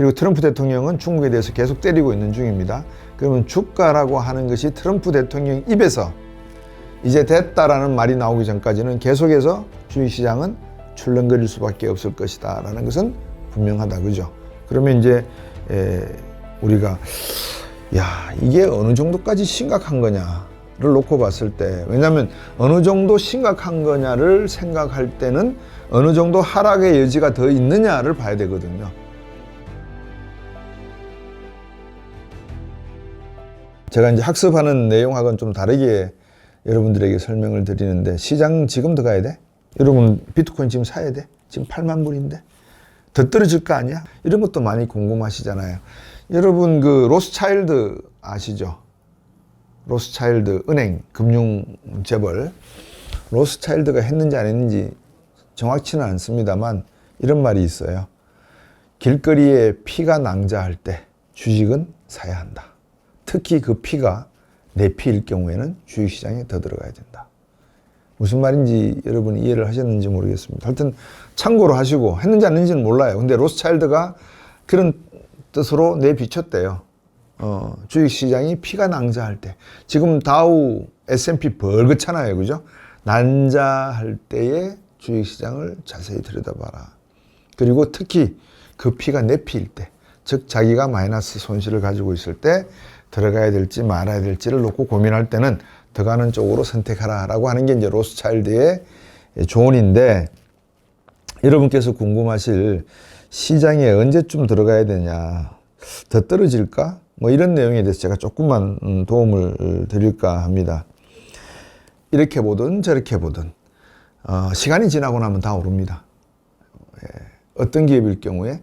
그리고 트럼프 대통령은 중국에 대해서 계속 때리고 있는 중입니다. 그러면 주가라고 하는 것이 트럼프 대통령 입에서 이제 됐다라는 말이 나오기 전까지는 계속해서 주식시장은 출렁거릴 수밖에 없을 것이다라는 것은 분명하다 그죠? 그러면 이제 에, 우리가 야 이게 어느 정도까지 심각한 거냐 를 놓고 봤을 때 왜냐하면 어느 정도 심각한 거냐를 생각할 때는 어느 정도 하락의 여지가 더 있느냐를 봐야 되거든요. 제가 이제 학습하는 내용하고는 좀 다르게 여러분들에게 설명을 드리는데 시장 지금 들어가야 돼? 여러분 비트코인 지금 사야 돼? 지금 8만 불인데 더 떨어질 거 아니야? 이런 것도 많이 궁금하시잖아요. 여러분 그 로스차일드 아시죠? 로스차일드 은행 금융 재벌 로스차일드가 했는지 안 했는지 정확치는 않습니다만 이런 말이 있어요. 길거리에 피가 낭자할 때 주식은 사야 한다. 특히 그 피가 내 피일 경우에는 주식시장에 더 들어가야 된다. 무슨 말인지 여러분 이해를 하셨는지 모르겠습니다. 하여튼 참고로 하시고 했는지 안 했는지는 몰라요. 근데 로스차일드가 그런 뜻으로 내비쳤대요. 어, 주식시장이 피가 낭자할 때. 지금 다우 S&P 벌겋잖아요. 그죠? 난자할 때의 주식시장을 자세히 들여다봐라. 그리고 특히 그 피가 내 피일 때. 즉 자기가 마이너스 손실을 가지고 있을 때 들어가야 될지 말아야 될지를 놓고 고민할 때는 들어가는 쪽으로 선택하라라고 하는 게 이제 로스차일드의 조언인데 여러분께서 궁금하실 시장에 언제쯤 들어가야 되냐 더 떨어질까 뭐 이런 내용에 대해서 제가 조금만 음, 도움을 드릴까 합니다. 이렇게 보든 저렇게 보든 어, 시간이 지나고 나면 다 오릅니다. 예, 어떤 기업일 경우에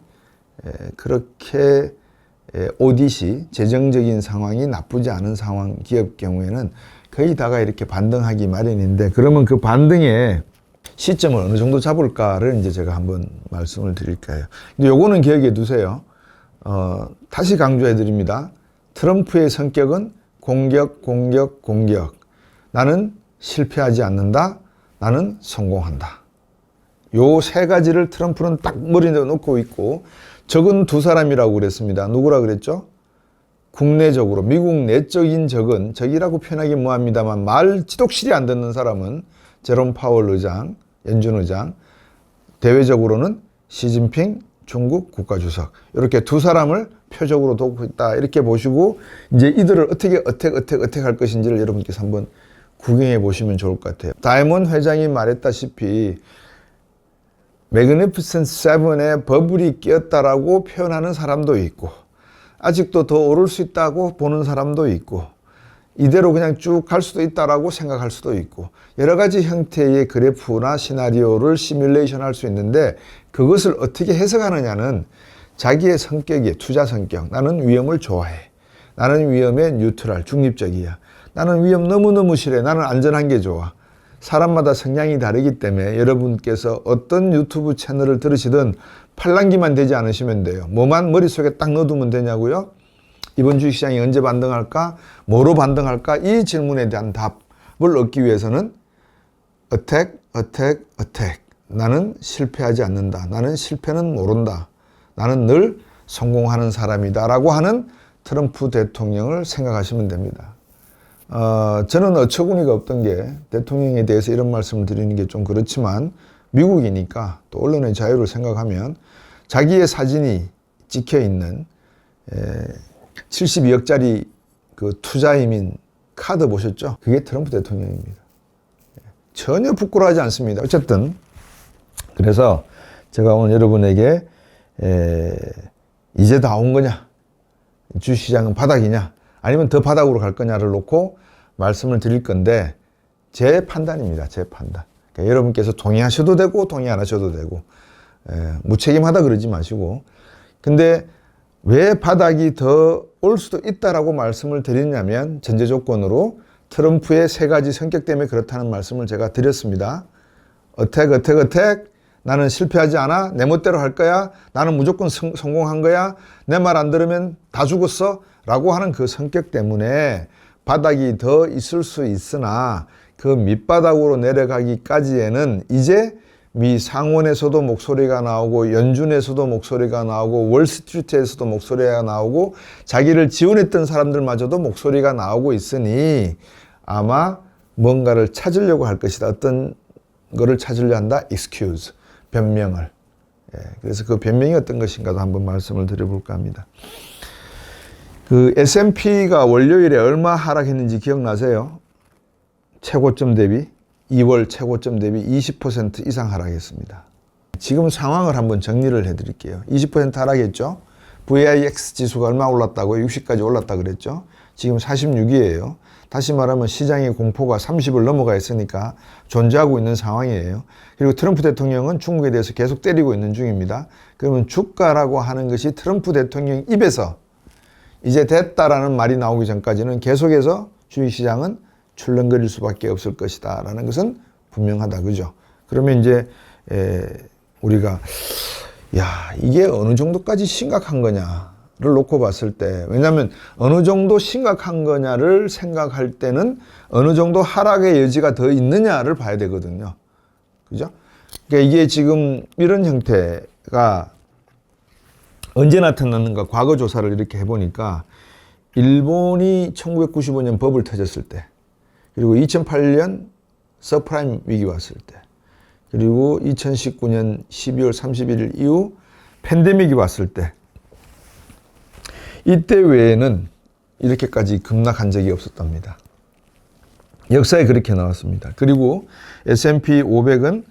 예, 그렇게 예, 오디시 재정적인 상황이 나쁘지 않은 상황 기업 경우에는 거의 다가 이렇게 반등하기 마련인데 그러면 그 반등의 시점을 어느 정도 잡을까를 이제 제가 한번 말씀을 드릴까요? 근데 요거는 기억해 두세요. 어, 다시 강조해 드립니다. 트럼프의 성격은 공격, 공격, 공격. 나는 실패하지 않는다. 나는 성공한다. 요 세 가지를 트럼프는 딱 머리에 놓고 있고 적은 두 사람이라고 그랬습니다. 누구라 그랬죠? 국내적으로 미국 내적인 적은 적이라고 표현하기 뭐합니다만 말 지독실이 안 듣는 사람은 제롬 파월 의장, 연준 의장, 대외적으로는 시진핑 중국 국가주석 이렇게 두 사람을 표적으로 두고 있다 이렇게 보시고 이제 이들을 어떻게 어택 어택 어택 할 것인지를 여러분께서 한번 구경해 보시면 좋을 것 같아요. 다이몬 회장이 말했다시피 매그니피센 세븐에 버블이 끼었다라고 표현하는 사람도 있고 아직도 더 오를 수 있다고 보는 사람도 있고 이대로 그냥 쭉 갈 수도 있다라고 생각할 수도 있고 여러 가지 형태의 그래프나 시나리오를 시뮬레이션 할 수 있는데 그것을 어떻게 해석하느냐는 자기의 성격이 투자 성격 나는 위험을 좋아해. 나는 위험에 뉴트럴 중립적이야. 나는 위험 너무너무 싫어. 나는 안전한 게 좋아 사람마다 성향이 다르기 때문에 여러분께서 어떤 유튜브 채널을 들으시든 팔랑기만 되지 않으시면 돼요. 뭐만 머릿속에 딱 넣어두면 되냐고요? 이번 주식시장이 언제 반등할까? 뭐로 반등할까? 이 질문에 대한 답을 얻기 위해서는 어택, 어택, 어택. 나는 실패하지 않는다. 나는 실패는 모른다. 나는 늘 성공하는 사람이다. 라고 하는 트럼프 대통령을 생각하시면 됩니다. 어, 저는 어처구니가 없던 게 대통령에 대해서 이런 말씀을 드리는 게 좀 그렇지만 미국이니까 또 언론의 자유를 생각하면 자기의 사진이 찍혀 있는 72억짜리 그 투자이민 카드 보셨죠? 그게 트럼프 대통령입니다. 전혀 부끄러워하지 않습니다. 어쨌든 그래서 제가 오늘 여러분에게 에, 이제 다 온 거냐? 주시장은 바닥이냐? 아니면 더 바닥으로 갈 거냐를 놓고 말씀을 드릴 건데 제 판단입니다. 제 판단. 그러니까 여러분께서 동의하셔도 되고 동의 안 하셔도 되고 에, 무책임하다 그러지 마시고 근데 왜 바닥이 더 올 수도 있다라고 말씀을 드리냐면 전제 조건으로 트럼프의 세 가지 성격 때문에 그렇다는 말씀을 제가 드렸습니다. 어택 어택 어택 나는 실패하지 않아 내 멋대로 할 거야 나는 무조건 성, 성공한 거야 내 말 안 들으면 다 죽었어 라고 하는 그 성격 때문에 바닥이 더 있을 수 있으나 그 밑바닥으로 내려가기까지에는 이제 미 상원에서도 목소리가 나오고 연준에서도 목소리가 나오고 월스트리트에서도 목소리가 나오고 자기를 지원했던 사람들마저도 목소리가 나오고 있으니 아마 뭔가를 찾으려고 할 것이다. 어떤 거를 찾으려 한다. excuse, 변명을. 예, 그래서 그 변명이 어떤 것인가도 한번 말씀을 드려볼까 합니다. 그 S&P가 월요일에 얼마 하락했는지 기억나세요? 최고점 대비 2월 최고점 대비 20% 이상 하락했습니다. 지금 상황을 한번 정리를 해드릴게요. 20% 하락했죠. VIX 지수가 얼마 올랐다고요? 60까지 올랐다 그랬죠. 지금 46이에요. 다시 말하면 시장의 공포가 30을 넘어가 있으니까 존재하고 있는 상황이에요. 그리고 트럼프 대통령은 중국에 대해서 계속 때리고 있는 중입니다. 그러면 주가라고 하는 것이 트럼프 대통령 입에서 이제 됐다라는 말이 나오기 전까지는 계속해서 주식시장은 출렁거릴 수밖에 없을 것이다 라는 것은 분명하다 그죠? 그러면 이제 에, 우리가 야 이게 어느 정도까지 심각한 거냐를 놓고 봤을 때 왜냐하면 어느 정도 심각한 거냐를 생각할 때는 어느 정도 하락의 여지가 더 있느냐를 봐야 되거든요. 그죠? 그러니까 이게 지금 이런 형태가 언제 나타났는가 과거 조사를 이렇게 해보니까 일본이 1995년 버블 터졌을 때 그리고 2008년 서프라임 위기 왔을 때 그리고 2019년 12월 31일 이후 팬데믹이 왔을 때 이때 외에는 이렇게까지 급락한 적이 없었답니다. 역사에 그렇게 나왔습니다. 그리고 S&P 500은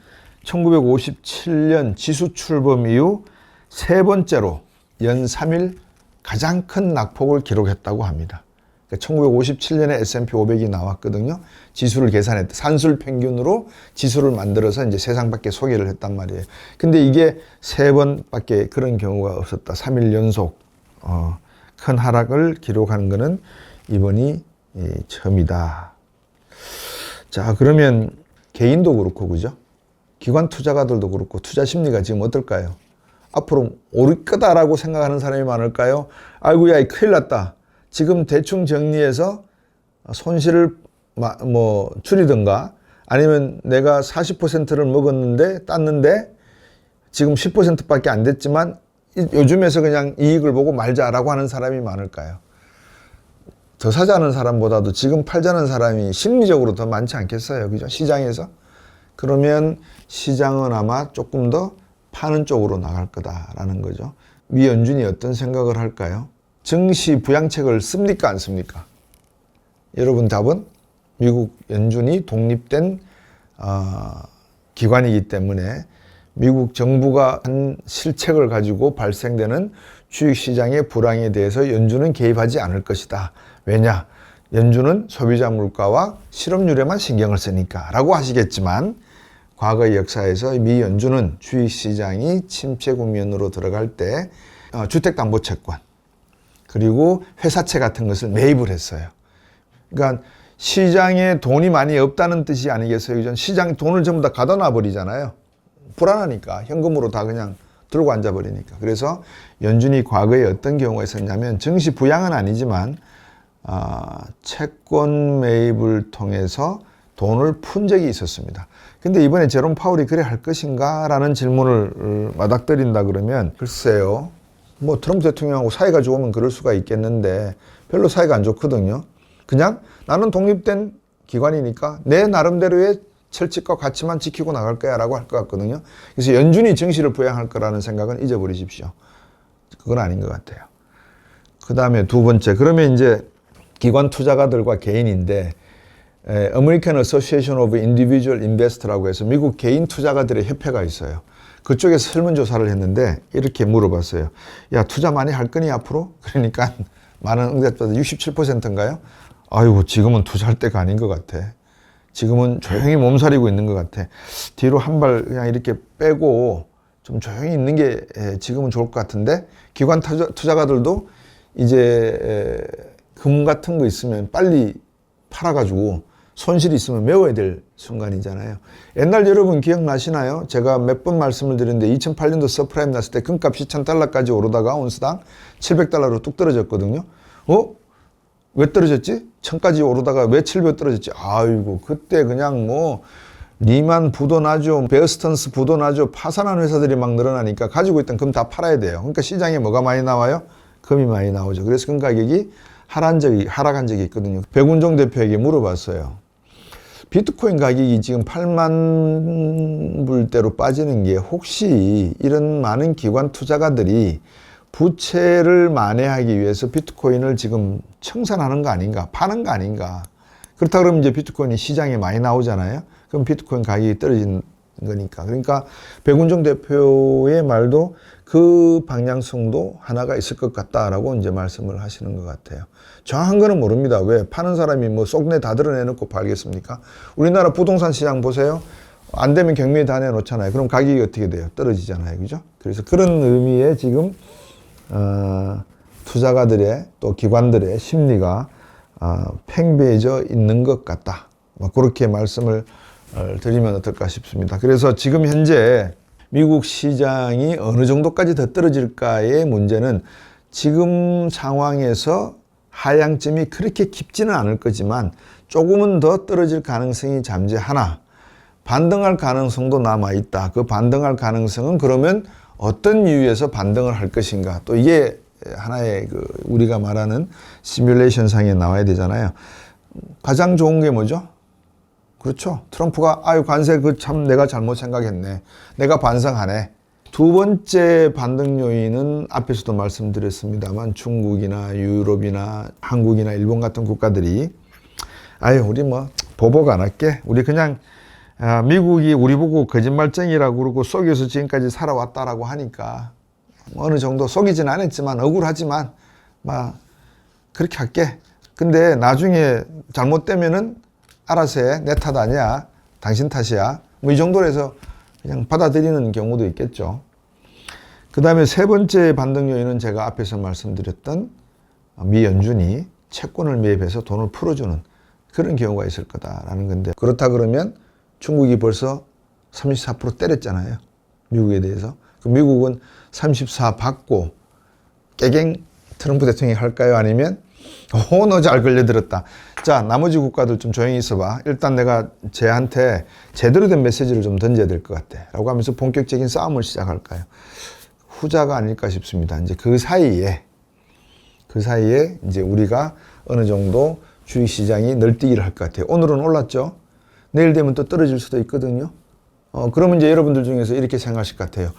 1957년 지수 출범 이후 세 번째로 연 3일 가장 큰 낙폭을 기록했다고 합니다. 1957년에 S&P 500이 나왔거든요. 지수를 계산했다. 산술 평균으로 지수를 만들어서 이제 세상 밖에 소개를 했단 말이에요. 근데 이게 세 번밖에 그런 경우가 없었다. 3일 연속 어, 큰 하락을 기록하는 이번이 예, 처음이다. 자, 그러면 개인도 그렇고 그죠? 기관 투자가들도 그렇고 투자 심리가 지금 어떨까요? 앞으로 오를 거다라고 생각하는 사람이 많을까요? 아이고야, 큰일 났다. 지금 대충 정리해서 손실을 뭐 줄이든가 아니면 내가 40%를 먹었는데 땄는데 지금 10%밖에 안 됐지만 요즘에서 그냥 이익을 보고 말자라고 하는 사람이 많을까요? 더 사자는 사람보다도 지금 팔자는 사람이 심리적으로 더 많지 않겠어요? 그죠? 시장에서. 그러면 시장은 아마 조금 더 파는 쪽으로 나갈 거다라는 거죠. 미 연준이 어떤 생각을 할까요? 증시 부양책을 씁니까 안 씁니까? 여러분 답은 미국 연준이 독립된 어, 기관이기 때문에 미국 정부가 한 실책을 가지고 발생되는 주식시장의 불황에 대해서 연준은 개입하지 않을 것이다. 왜냐? 연준은 소비자 물가와 실업률에만 신경을 쓰니까 라고 하시겠지만 과거 역사에서 미 연준은 주식시장이 침체 국면으로 들어갈 때 어, 주택담보채권 그리고 회사채 같은 것을 매입을 했어요. 그러니까 시장에 돈이 많이 없다는 뜻이 아니겠어요? 시장 돈을 전부 다 가다 놔 버리잖아요. 불안하니까 현금으로 다 그냥 들고 앉아 버리니까. 그래서 연준이 과거에 어떤 경우가 있었냐면 증시 부양은 아니지만 아, 채권 매입을 통해서 돈을 푼 적이 있었습니다. 근데 이번에 제롬 파울이 그래 할 것인가? 라는 질문을 마닥드린다 그러면 글쎄요. 뭐 트럼프 대통령하고 사이가 좋으면 그럴 수가 있겠는데 별로 사이가 안 좋거든요. 그냥 나는 독립된 기관이니까 내 나름대로의 철칙과 가치만 지키고 나갈 거야 라고 할 것 같거든요. 그래서 연준이 증시를 부양할 거라는 생각은 잊어버리십시오. 그건 아닌 것 같아요. 그 다음에 두 번째. 그러면 이제 기관 투자가들과 개인인데 American Association of Individual Investor라고 해서 미국 개인 투자가들의 협회가 있어요. 그쪽에서 설문조사를 했는데 이렇게 물어봤어요. 야, 투자 많이 할 거니 앞으로? 그러니까 많은 응답자들 67%인가요? 아이고, 지금은 투자할 때가 아닌 것 같아. 지금은 조용히 몸살이고 있는 것 같아. 뒤로 한 발 그냥 이렇게 빼고 좀 조용히 있는 게 지금은 좋을 것 같은데 기관 투자, 투자가들도 이제 금 같은 거 있으면 빨리 팔아가지고 손실이 있으면 메워야 될 순간이잖아요. 옛날 여러분 기억나시나요? 제가 몇 번 말씀을 드렸는데 2008년도 서프라임 났을 때 금값이 1000달러까지 오르다가 온스당 700달러로 뚝 떨어졌거든요. 어? 왜 떨어졌지? 1000까지 오르다가 왜 700 떨어졌지? 아이고, 그때 그냥 뭐 리만 부도 나죠. 베어스턴스 부도 나죠. 파산한 회사들이 막 늘어나니까 가지고 있던 금 다 팔아야 돼요. 그러니까 시장에 뭐가 많이 나와요? 금이 많이 나오죠. 그래서 금 가격이 하락한 적이, 하락한 적이 있거든요. 백운종 대표에게 물어봤어요. 비트코인 가격이 지금 8만 불대로 빠지는 게 혹시 이런 많은 기관 투자가들이 부채를 만회하기 위해서 비트코인을 지금 청산하는 거 아닌가, 파는 거 아닌가. 그렇다 그러면 이제 비트코인이 시장에 많이 나오잖아요. 그럼 비트코인 가격이 떨어지는 거니까. 그러니까 백운종 대표의 말도 그 방향성도 하나가 있을 것 같다라고 이제 말씀을 하시는 것 같아요. 정확한 거는 모릅니다. 왜? 파는 사람이 뭐 속내 다 드러내놓고 팔겠습니까? 우리나라 부동산 시장 보세요. 안 되면 경매에 다 내놓잖아요. 그럼 가격이 어떻게 돼요? 떨어지잖아요. 그죠? 그래서 그런 의미의 지금, 어, 투자가들의 또 기관들의 심리가 어, 팽배해져 있는 것 같다. 뭐 그렇게 말씀을 어, 드리면 어떨까 싶습니다. 그래서 지금 현재 미국 시장이 어느 정도까지 더 떨어질까의 문제는 지금 상황에서 하향점이 그렇게 깊지는 않을 거지만 조금은 더 떨어질 가능성이 잠재하나 반등할 가능성도 남아 있다. 그 반등할 가능성은 그러면 어떤 이유에서 반등을 할 것인가? 또 이게 하나의 그 우리가 말하는 시뮬레이션 상에 나와야 되잖아요. 가장 좋은 게 뭐죠? 그렇죠. 트럼프가 아유 관세 그 참 내가 잘못 생각했네. 내가 반성하네. 두 번째 반등 요인은 앞에서도 말씀드렸습니다만 중국이나 유럽이나 한국이나 일본 같은 국가들이 아유 우리 뭐 보복 안 할게. 우리 그냥 아, 미국이 우리 보고 거짓말쟁이라고 그러고 속여서 지금까지 살아왔다라고 하니까 어느 정도 속이진 않았지만 억울하지만 막 그렇게 할게. 근데 나중에 잘못되면은 알아서 해. 내 탓 아니야. 당신 탓이야. 뭐 이 정도로 해서 그냥 받아들이는 경우도 있겠죠. 그 다음에 세 번째 반등 요인은 제가 앞에서 말씀드렸던 미 연준이 채권을 매입해서 돈을 풀어주는 그런 경우가 있을 거다라는 건데 그렇다 그러면 중국이 벌써 34% 때렸잖아요. 미국에 대해서. 그 미국은 34 받고 깨갱 트럼프 대통령이 할까요? 아니면 오, 너 잘 걸려들었다. 자, 나머지 국가들 좀 조용히 있어봐. 일단 내가 쟤한테 제대로 된 메시지를 좀 던져야 될 것 같아. 라고 하면서 본격적인 싸움을 시작할까요? 후자가 아닐까 싶습니다. 이제 그 사이에, 그 사이에 이제 우리가 어느 정도 주식시장이 널뛰기를 할 것 같아요. 오늘은 올랐죠? 내일 되면 또 떨어질 수도 있거든요. 어, 그러면 이제 여러분들 중에서 이렇게 생각하실 것 같아요.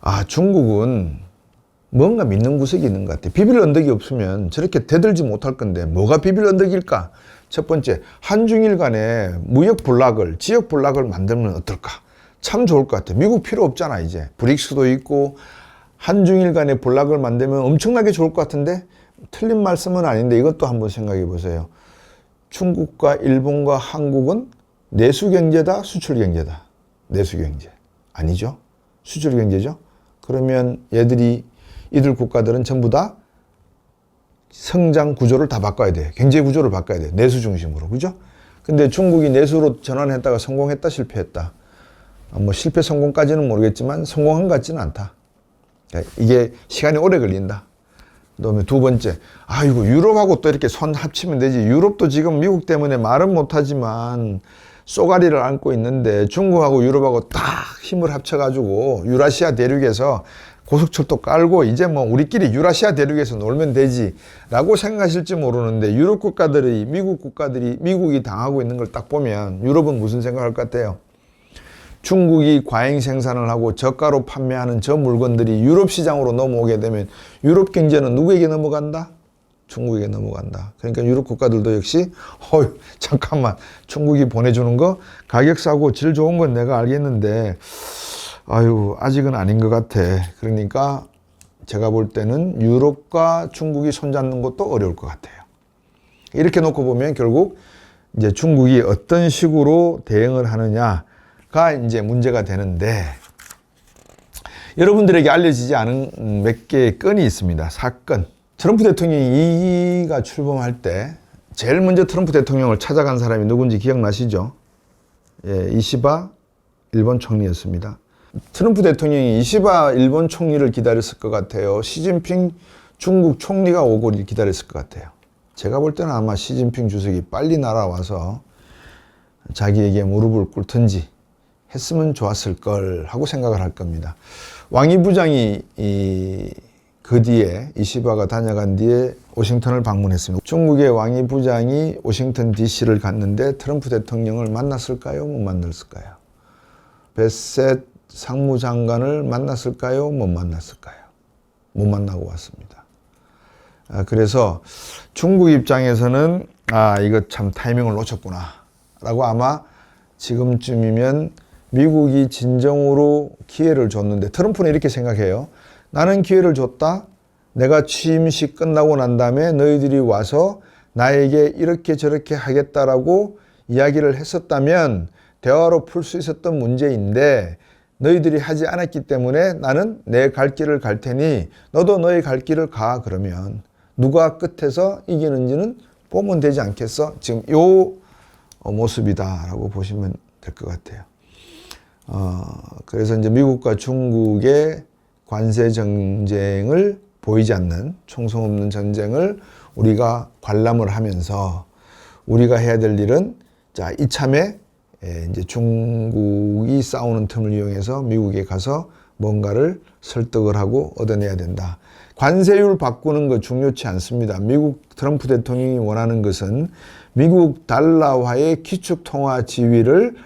아, 중국은 뭔가 믿는 구석이 있는 것 같아요. 비빌 언덕이 없으면 저렇게 대들지 못할 건데 뭐가 비빌 언덕일까? 첫 번째, 한중일 간에 무역 블락을, 지역 블락을 만들면 어떨까? 참 좋을 것 같아요. 미국 필요 없잖아, 이제. 브릭스도 있고, 한중일 간에 블락을 만들면 엄청나게 좋을 것 같은데, 틀린 말씀은 아닌데 이것도 한번 생각해 보세요. 중국과 일본과 한국은 내수 경제다, 수출 경제다. 내수 경제. 아니죠? 수출 경제죠? 그러면 얘들이 이들 국가들은 전부 다 성장 구조를 다 바꿔야 돼. 경제 구조를 바꿔야 돼. 내수 중심으로. 그죠? 근데 중국이 내수로 전환했다가 성공했다, 실패했다. 아, 뭐 실패 성공까지는 모르겠지만 성공한 것 같지는 않다. 그러니까 이게 시간이 오래 걸린다. 그다음에 두 번째, 아이고 유럽하고 또 이렇게 손 합치면 되지. 유럽도 지금 미국 때문에 말은 못하지만 쏘가리를 안고 있는데 중국하고 유럽하고 딱 힘을 합쳐가지고 유라시아 대륙에서 고속철도 깔고 이제 뭐 우리끼리 유라시아 대륙에서 놀면 되지 라고 생각하실지 모르는데 유럽 국가들이 미국 국가들이 미국이 당하고 있는 걸 딱 보면 유럽은 무슨 생각할 것 같아요? 중국이 과잉 생산을 하고 저가로 판매하는 저 물건들이 유럽 시장으로 넘어오게 되면 유럽 경제는 누구에게 넘어간다? 중국에게 넘어간다. 그러니까 유럽 국가들도 역시 어휴 잠깐만 중국이 보내주는 거 가격 싸고 질 좋은 건 내가 알겠는데 아유 아직은 아닌 것 같아. 그러니까 제가 볼 때는 유럽과 중국이 손잡는 것도 어려울 것 같아요. 이렇게 놓고 보면 결국 이제 중국이 어떤 식으로 대응을 하느냐가 이제 문제가 되는데 여러분들에게 알려지지 않은 몇 개의 건이 있습니다. 사건. 트럼프 대통령이 이가 출범할 때 제일 먼저 트럼프 대통령을 찾아간 사람이 누군지 기억나시죠? 예, 이시바 일본 총리였습니다. 트럼프 대통령이 이시바 일본 총리를 기다렸을 것 같아요. 시진핑 중국 총리가 오고 기다렸을 것 같아요. 제가 볼 때는 아마 시진핑 주석이 빨리 날아와서 자기에게 무릎을 꿇든지 했으면 좋았을 걸 하고 생각을 할 겁니다. 왕이 부장이 이, 그 뒤에 이시바가 다녀간 뒤에 워싱턴을 방문했습니다. 중국의 왕이 부장이 워싱턴 DC를 갔는데 트럼프 대통령을 만났을까요? 못 만났을까요? 베셋 상무장관을 만났을까요? 못 만났을까요? 못 만나고 왔습니다. 아, 그래서 중국 입장에서는 아 이거 참 타이밍을 놓쳤구나 라고 아마 지금쯤이면 미국이 진정으로 기회를 줬는데 트럼프는 이렇게 생각해요. 나는 기회를 줬다. 내가 취임식 끝나고 난 다음에 너희들이 와서 나에게 이렇게 저렇게 하겠다라고 이야기를 했었다면 대화로 풀 수 있었던 문제인데 너희들이 하지 않았기 때문에 나는 내 갈 길을 갈 테니 너도 너의 갈 길을 가 그러면 누가 끝에서 이기는지는 보면 되지 않겠어? 지금 요 모습이다라고 보시면 될 것 같아요. 어, 그래서 이제 미국과 중국의 관세 전쟁을 보이지 않는 총성 없는 전쟁을 우리가 관람을 하면서 우리가 해야 될 일은 자 이참에 예, 이제 중국이 싸우는 틈을 이용해서 미국에 가서 뭔가를 설득을 하고 얻어내야 된다. 관세율 바꾸는 거 중요치 않습니다. 미국 트럼프 대통령이 원하는 것은 미국 달러화의 기축통화 지위를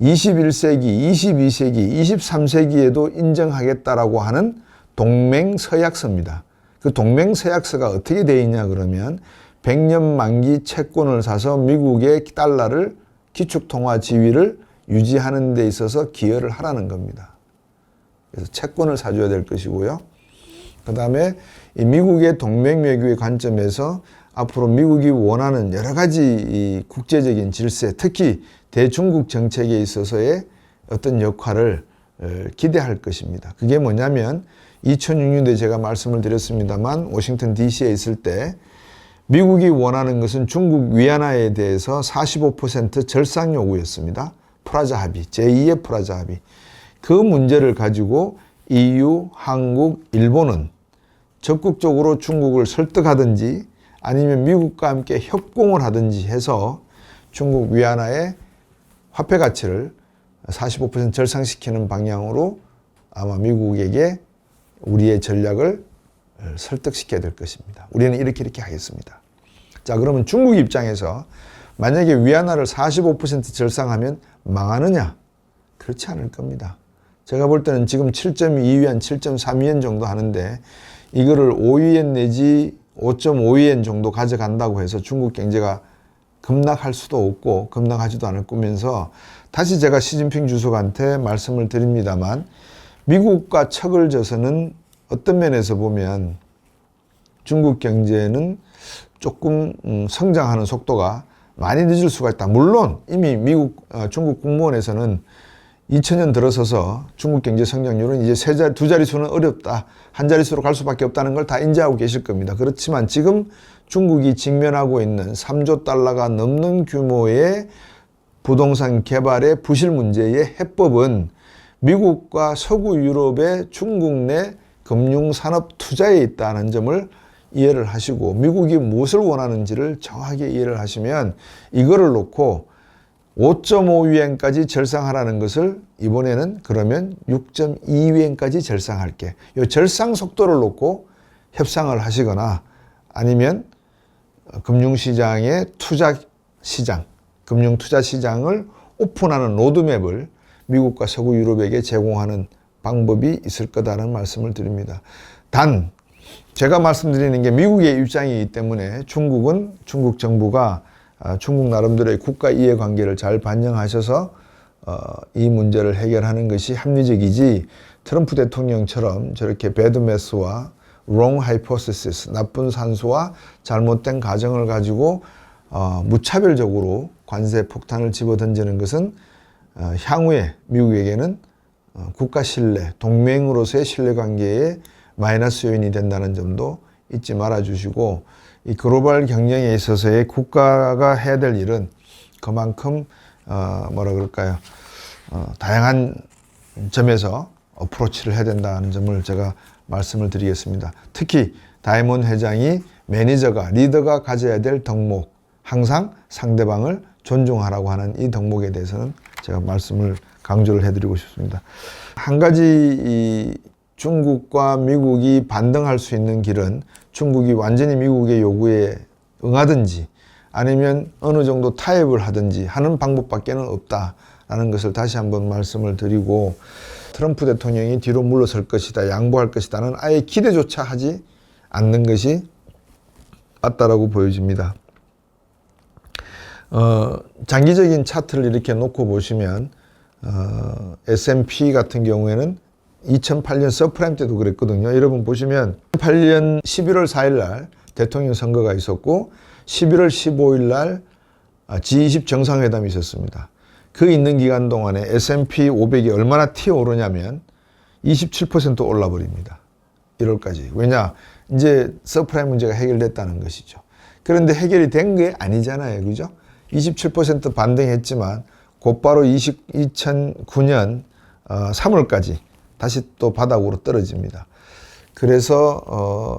21세기, 22세기, 23세기에도 인정하겠다라고 하는 동맹 서약서입니다. 그 동맹 서약서가 어떻게 되어 있냐 그러면 100년 만기 채권을 사서 미국의 달러를 기축통화 지위를 유지하는 데 있어서 기여를 하라는 겁니다. 그래서 채권을 사줘야 될 것이고요. 그 다음에 미국의 동맹외교의 관점에서 앞으로 미국이 원하는 여러 가지 국제적인 질서, 특히 대중국 정책에 있어서의 어떤 역할을 어, 기대할 것입니다. 그게 뭐냐면 2006년도에 제가 말씀을 드렸습니다만 워싱턴 DC에 있을 때 미국이 원하는 것은 중국 위안화에 대해서 45% 절상 요구였습니다. 프라자 합의, 제2의 프라자 합의. 그 문제를 가지고 EU, 한국, 일본은 적극적으로 중국을 설득하든지 아니면 미국과 함께 협공을 하든지 해서 중국 위안화의 화폐 가치를 45% 절상시키는 방향으로 아마 미국에게 우리의 전략을 설득시켜야 될 것입니다. 우리는 이렇게 이렇게 하겠습니다. 자, 그러면 중국 입장에서 만약에 위안화를 45% 절상하면 망하느냐? 그렇지 않을 겁니다. 제가 볼 때는 지금 7.2위안, 7.3위엔 정도 하는데 이거를 5위엔 내지 5.5위엔 정도 가져간다고 해서 중국 경제가 급락할 수도 없고 급락하지도 않을 거면서 다시 제가 시진핑 주석한테 말씀을 드립니다만 미국과 척을 져서는 어떤 면에서 보면 중국 경제는 조금 음, 성장하는 속도가 많이 늦을 수가 있다. 물론 이미 미국 어, 중국 국무원에서는 2000년 들어서서 중국 경제 성장률은 이제 세 자리, 두 자릿수는 어렵다. 한 자릿수로 갈 수밖에 없다는 걸 다 인지하고 계실 겁니다. 그렇지만 지금 중국이 직면하고 있는 3조 달러가 넘는 규모의 부동산 개발의 부실 문제의 해법은 미국과 서구 유럽의 중국 내 금융산업 투자에 있다는 점을 이해를 하시고 미국이 무엇을 원하는지를 정확하게 이해를 하시면 이거를 놓고 5.5위엔까지 절상하라는 것을 이번에는 그러면 6.2위엔까지 절상할게. 이 절상 속도를 놓고 협상을 하시거나 아니면 금융시장의 투자 시장, 금융 투자 시장을 오픈하는 로드맵을 미국과 서구 유럽에게 제공하는 방법이 있을 거다라는 말씀을 드립니다. 단 제가 말씀드리는 게 미국의 입장이기 때문에 중국은 중국 정부가 아, 중국 나름대로의 국가 이해 관계를 잘 반영하셔서 어, 이 문제를 해결하는 것이 합리적이지 트럼프 대통령처럼 저렇게 배드메스와 wrong hypothesis, 나쁜 산수와 잘못된 가정을 가지고 어, 무차별적으로 관세 폭탄을 집어던지는 것은 어, 향후에 미국에게는 어, 국가 신뢰, 동맹으로서의 신뢰 관계에 마이너스 요인이 된다는 점도 잊지 말아 주시고 이 글로벌 경쟁에 있어서의 국가가 해야 될 일은 그만큼 어, 뭐라 그럴까요? 어, 다양한 점에서 어프로치를 해야 된다는 점을 제가 말씀을 드리겠습니다. 특히 다이몬 회장이 매니저가 리더가 가져야 될 덕목 항상 상대방을 존중하라고 하는 이 덕목에 대해서는 제가 말씀을 강조를 해드리고 싶습니다. 한 가지 이 중국과 미국이 반등할 수 있는 길은 중국이 완전히 미국의 요구에 응하든지 아니면 어느 정도 타협을 하든지 하는 방법밖에는 없다라는 것을 다시 한번 말씀을 드리고 트럼프 대통령이 뒤로 물러설 것이다, 양보할 것이다는 아예 기대조차 하지 않는 것이 맞다라고 보여집니다. 어, 장기적인 차트를 이렇게 놓고 보시면 어, S&P 같은 경우에는 2008년 서프라임 때도 그랬거든요. 여러분 보시면 2008년 11월 4일 날 대통령 선거가 있었고 11월 15일 날 G20 정상회담이 있었습니다. 그 있는 기간 동안에 S&P 500이 얼마나 튀어 오르냐면 27% 올라 버립니다. 1월까지. 왜냐? 이제 서프라임 문제가 해결됐다는 것이죠. 그런데 해결이 된 게 아니잖아요. 그죠? 27% 반등했지만 곧바로 20, 2009년 어, 3월까지 다시 또 바닥으로 떨어집니다. 그래서 어,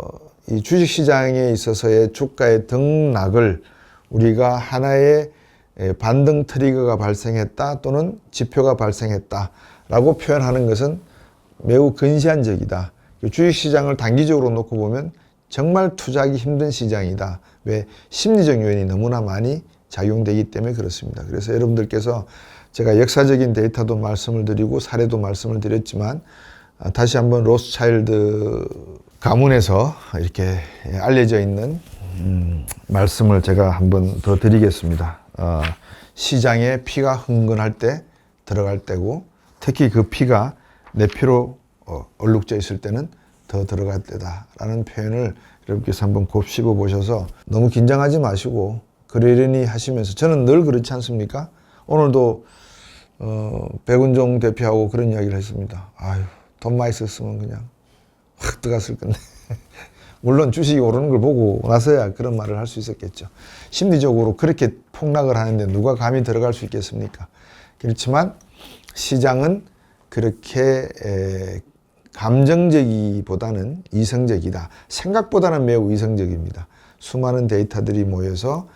이 주식 시장에 있어서의 주가의 등락을 우리가 하나의 예, 반등 트리거가 발생했다 또는 지표가 발생했다라고 표현하는 것은 매우 근시안적이다. 주식 시장을 단기적으로 놓고 보면 정말 투자하기 힘든 시장이다. 왜? 심리적 요인이 너무나 많이 작용되기 때문에 그렇습니다. 그래서 여러분들께서 제가 역사적인 데이터도 말씀을 드리고 사례도 말씀을 드렸지만 아, 다시 한번 로스차일드 가문에서 이렇게 알려져 있는 음, 말씀을 제가 한번 더 드리겠습니다. 어, 시장에 피가 흥건할 때 들어갈 때고 특히 그 피가 내 피로 어, 얼룩져 있을 때는 더 들어갈 때다라는 표현을 여러분께서 한번 곱씹어 보셔서 너무 긴장하지 마시고 그러려니 하시면서 저는 늘 그렇지 않습니까? 오늘도 어, 백운종 대표하고 그런 이야기를 했습니다. 아유, 돈 많이 썼으면 그냥 확 들어갔을 건데. 물론 주식이 오르는 걸 보고 나서야 그런 말을 할 수 있었겠죠. 심리적으로 그렇게 폭락을 하는데 누가 감히 들어갈 수 있겠습니까? 그렇지만 시장은 그렇게 에, 감정적이보다는 이성적이다. 생각보다는 매우 이성적입니다. 수많은 데이터들이 모여서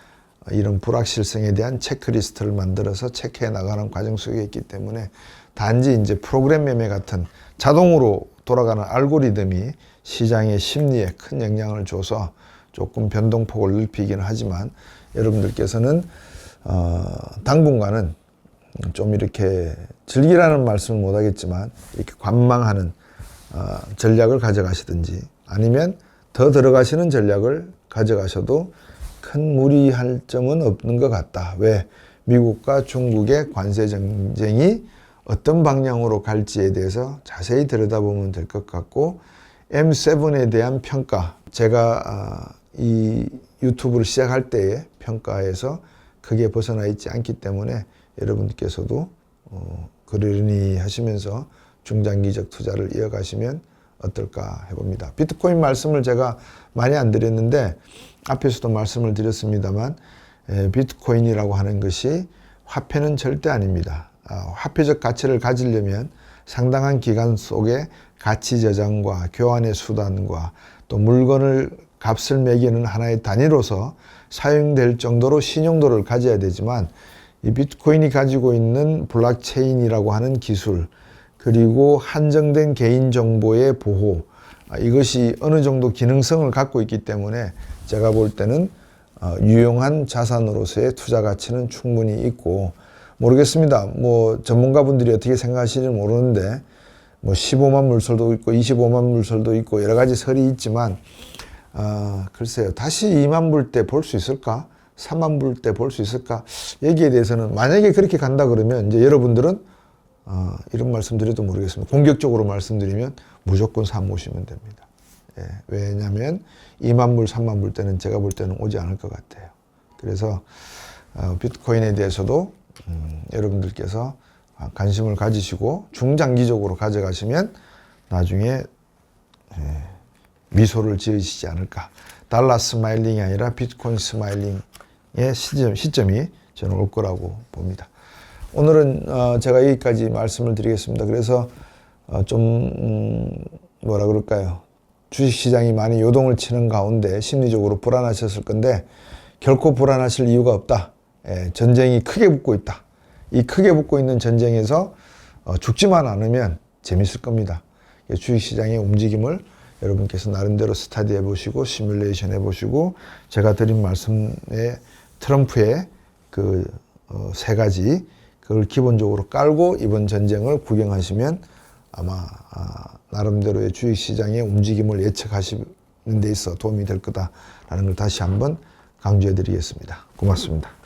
이런 불확실성에 대한 체크리스트를 만들어서 체크해 나가는 과정 속에 있기 때문에 단지 이제 프로그램 매매 같은 자동으로 돌아가는 알고리즘이 시장의 심리에 큰 영향을 줘서 조금 변동폭을 넓히기는 하지만 여러분들께서는 어, 당분간은 좀 이렇게 즐기라는 말씀을 못 하겠지만 이렇게 관망하는 어, 전략을 가져가시든지 아니면 더 들어가시는 전략을 가져가셔도 큰 무리할 점은 없는 것 같다. 왜? 미국과 중국의 관세 전쟁이 어떤 방향으로 갈지에 대해서 자세히 들여다보면 될 것 같고 M7에 대한 평가 제가 아, 이 유튜브를 시작할 때의 평가에서 크게 벗어나 있지 않기 때문에 여러분께서도 어, 그러니 하시면서 중장기적 투자를 이어가시면 어떨까 해봅니다. 비트코인 말씀을 제가 많이 안 드렸는데 앞에서도 말씀을 드렸습니다만 비트코인이라고 하는 것이 화폐는 절대 아닙니다. 아, 화폐적 가치를 가지려면 상당한 기간 속에 가치 저장과 교환의 수단과 또 물건을 값을 매기는 하나의 단위로서 사용될 정도로 신용도를 가져야 되지만 이 비트코인이 가지고 있는 블록체인이라고 하는 기술 그리고 한정된 개인 정보의 보호 아, 이것이 어느 정도 기능성을 갖고 있기 때문에 제가 볼 때는 어, 유용한 자산으로서의 투자 가치는 충분히 있고 모르겠습니다. 뭐 전문가분들이 어떻게 생각하시는지 모르는데 뭐 15만 물설도 있고 25만 물설도 있고 여러 가지 설이 있지만 어, 글쎄요. 다시 2만 불 때 볼 수 있을까? 3만 불 때 볼 수 있을까? 여기에 대해서는 만약에 그렇게 간다 그러면 이제 여러분들은 어, 이런 말씀 드려도 모르겠습니다. 공격적으로 말씀드리면 무조건 사 모시면 됩니다. 예, 왜냐하면 2만 불, 3만 불 때는 제가 볼 때는 오지 않을 것 같아요. 그래서 어, 비트코인에 대해서도 음, 여러분들께서 관심을 가지시고 중장기적으로 가져가시면 나중에 예, 미소를 지으시지 않을까. 달러 스마일링이 아니라 비트코인 스마일링의 시점, 시점이 저는 올 거라고 봅니다. 오늘은 어, 제가 여기까지 말씀을 드리겠습니다. 그래서 어, 좀 음, 뭐라 그럴까요? 주식시장이 많이 요동을 치는 가운데 심리적으로 불안하셨을 건데 결코 불안하실 이유가 없다. 예, 전쟁이 크게 붙고 있다. 이 크게 붙고 있는 전쟁에서 어, 죽지만 않으면 재밌을 겁니다. 이 주식시장의 움직임을 여러분께서 나름대로 스타디해 보시고 시뮬레이션 해 보시고 제가 드린 말씀에 트럼프의 그 어, 세 가지 그걸 기본적으로 깔고 이번 전쟁을 구경하시면 아마 아, 나름대로의 주식시장의 움직임을 예측하시는 데 있어 도움이 될 거다라는 걸 다시 한번 강조해 드리겠습니다. 고맙습니다.